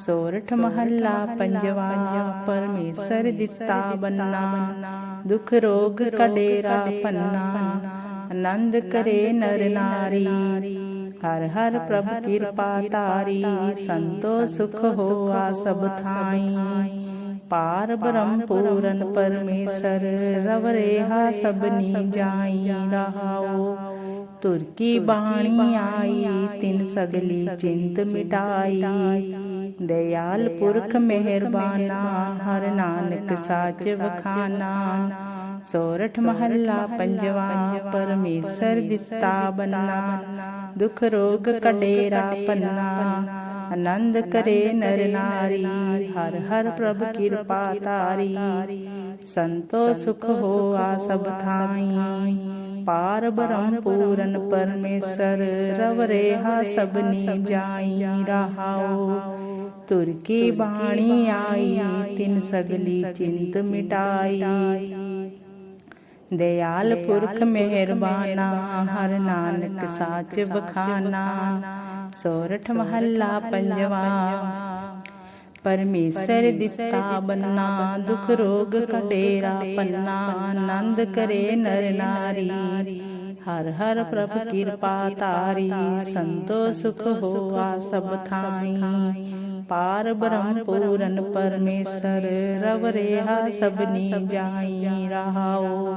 ਸੋਰਠ ਮਹੱਲਾ ਪੰਜਵਾ, ਪਰਮੇਸ਼ਰ ਦਿੱਤਾ ਬੰਨਾ, ਦੁਖ ਰੋਗ ਕਡੇਰਾ ਪੰਨਾ, ਆਨੰਦ ਕਰੇ ਨਰ ਨਾਰੀ, ਹਰ ਹਰ ਪ੍ਰਭ ਕਿਰਪਾ ਤਾਰੀ ਸੰਤੋ ਸੁਖ ਹੋਆ ਸਭ ਥਾਈ। ਪਾਰ ਬ੍ਰਹਮ ਪੂਰਨ ਪਰਮੇਸ਼ਰ, ਰਵ ਰੇਹਾ ਸਭਨੀ ਜਾਈ, ਰਹਾਓ। ਤੁਰ ਕੀ ਬਾਣੀ ਆਈ ਤਿਨ ਸਗਲੀ ਚਿੰਤ ਮਿਟਾਈ। ਦਇਆਲ ਪੁਰਖ ਮਿਹਰਬਾਨਾ ਹਰ ਨਾਨਕ ਸਾਚ ਵਖਾਨਾ ਸੋਰਠ ਮਹੱਲਾ ਪੰਜਵਾ ਪਰਮੇਸ਼ਰ ਦਿੱਤਾ ਬੰਨਾ। ਦੁਖ ਰੋਗ ਕਡੇਰਾ ਪੰਨਾ। ਆਨੰਦ ਕਰੇ ਨਰ ਨਾਰੀ ਹਰ ਹਰ ਪ੍ਰਭ ਕਿਰਪਾ ਤਾਰੀ। ਸੰਤੋ ਸੁਖ ਹੋਆ ਸਭ ਥਾਈ। ਪਾਰ ਬ੍ਰਹਮ ਪੂਰਨ ਪਰਮੇਸ਼ਰ ਕੀ ਬਾਣੀ ਆਈ ਤਿਨ ਸਗਲੀ ਚਿੰਤ ਮਿਟਾਈ। ਦਇਆਲ ਪੁਰਖ ਮਿਹਰਬਾਨਾ ਹਰ ਨਾਨਕ ਸਾਚ ਬਖਾਨਾ। ਸੋਰਠ ਮਹੱਲਾ ਪੰਜਵਾ। ਪਰਮੇਸ਼ਰ ਦਿੱਤਾ ਬੰਨਾ ਦੁਖ ਰੋਗ ਕਡੇਰਾ ਪੰਨਾ ਆਨੰਦ ਕਰੇ ਨਰ ਨਾਰੀ ਹਰ ਹਰ ਪ੍ਰਭ ਕਿਰਪਾ ਤਾਰੀ ਸੰਤੋ ਸੁਖ ਹੋਆ ਸਭ ਥਾਈ। ਪਾਰ ਬ੍ਰਹਮ ਪੂਰਨ ਪਰਮੇਸ਼ਰ ਰਵ ਰੇਹਾ ਸਭਨੀ ਜਾਈ ਰਹਾਓ।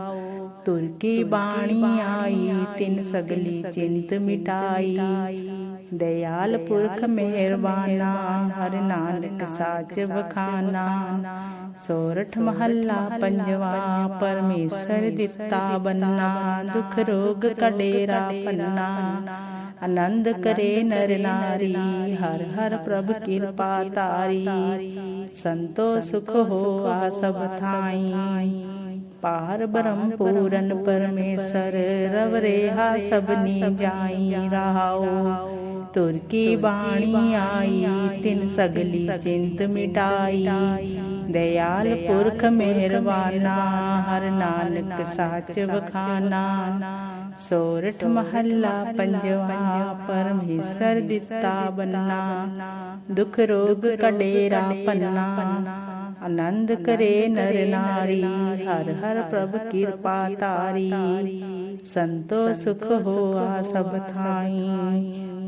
ਤੁਰ ਕੀ ਬਾਣੀ ਆਈ ਤਿਨ ਸਗਲੀ ਚਿੰਤ ਮਿਟਾਈ। ਦਇਆਲ ਪੁਰਖ ਮਿਹਰਬਾਨਾ ਹਰ ਨਾਨਕ ਸਾਚ ਵਖਾਨਾ ਸੋਰਠ ਮਹੱਲਾ ਪੰਜਵਾ ਪਰਮੇਸ਼ਰ ਦਿੱਤਾ ਬੰਨਾ ਦੁਖ ਰੋਗ ਕਡੇਰਾ ਪੰਨਾ। ਆਨੰਦ ਕਰੇ ਨਰ ਨਾਰੀ ਹਰ ਹਰ ਪ੍ਰਭ ਕਿਰਪਾ ਤਾਰੀ ਸੰਤੋ ਸੁਖ ਹੋਆ ਸਭ ਥਾਈ। ਪਾਰ ਬ੍ਰਹਮ ਪੂਰਨ ਪਰਮੇਸ਼ਰ ਰਵ ਰੇਹਾ ਸਭਨੀ ਜਾਈ ਰਹਾਓ ਤੁਰ ਕੀ ਬਾਣੀ ਆਈ ਤਿਨ ਸਗਲੀ ਚਿੰਤ ਮਿਟਾਈ। ਦਇਆਲ ਪੁਰਖ ਮਿਹਰਬਾਨਾ ਹਰ ਨਾਨਕ ਸਾਚ ਵਖਾਨਾ। ਸੋਰਠ ਮਹੱਲਾ ਪੰਜਵਾ ਪਰਮੇਸ਼ਰ ਦਿੱਤਾ ਬੰਨਾ। ਦੁਖ ਰੋਗ ਕਡੇਰਾ ਪੰਨਾ। ਆਨੰਦ ਕਰੇ ਨਰ ਨਾਰੀ ਹਰ ਹਰ ਪ੍ਰਭ ਕਿਰਪਾ ਤਾਰੀ। ਸੰਤੋ ਸੁਖ ਹੋਆ ਸਭ ਥਾਈ।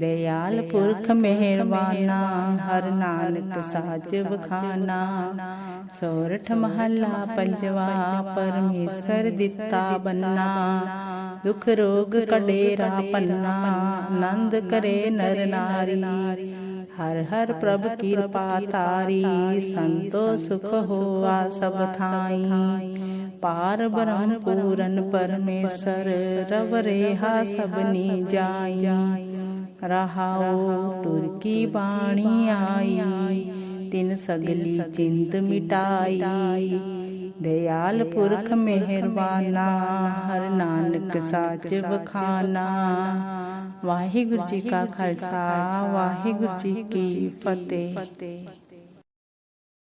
ਦਇਆਲ ਪੁਰਖ ਮਿਹਰਬਾਨਾ ਹਰ ਨਾਨਕ ਸਾਚ ਵਖਾਨਾ। ਸੋਰਠ ਮਹੱਲਾ ਪੰਜਵਾ ਪਰਮੇਸ਼ਰ ਦਿੱਤਾ ਬੰਨਾ। ਦੁਖ ਰੋਗ ਕਡੇਰਾ ਪੰਨਾ। ਆਨੰਦ ਕਰੇ ਨਰ ਨਾਰੀ। ਹਰ ਹਰ ਪ੍ਰਭ ਕਿਰਪਾ ਤਾਰੀ। ਸੰਤੋ ਸੁਖ ਹੋਆ ਸਭ ਥਾਈ। ਪਾਰ ਬ੍ਰਹਮ ਪੂਰਨ ਪਰਮੇਸ਼ਰ ਰਵ ਰੇਹਾ ਸਭਨੀ ਜਾਈ। ਰਹਾਓ ਤੁਰ ਕੀ ਬਾਣੀ ਆਈ? ਤਿਨ ਸਗਲੀ ਚਿੰਤ ਮਿਟਾਈ। ਦਇਆਲ ਪੁਰਖ ਮਿਹਰਬਾਨਾ, ਹਰ ਨਾਨਕ ਸਾਚ ਵਖਾਨਾ। ਵਾਹਿਗੁਰੂ ਜੀ ਕਾ ਖਾਲਸਾ, ਵਾਹਿਗੁਰੂ ਜੀ ਕੀ ਫਤਿਹ।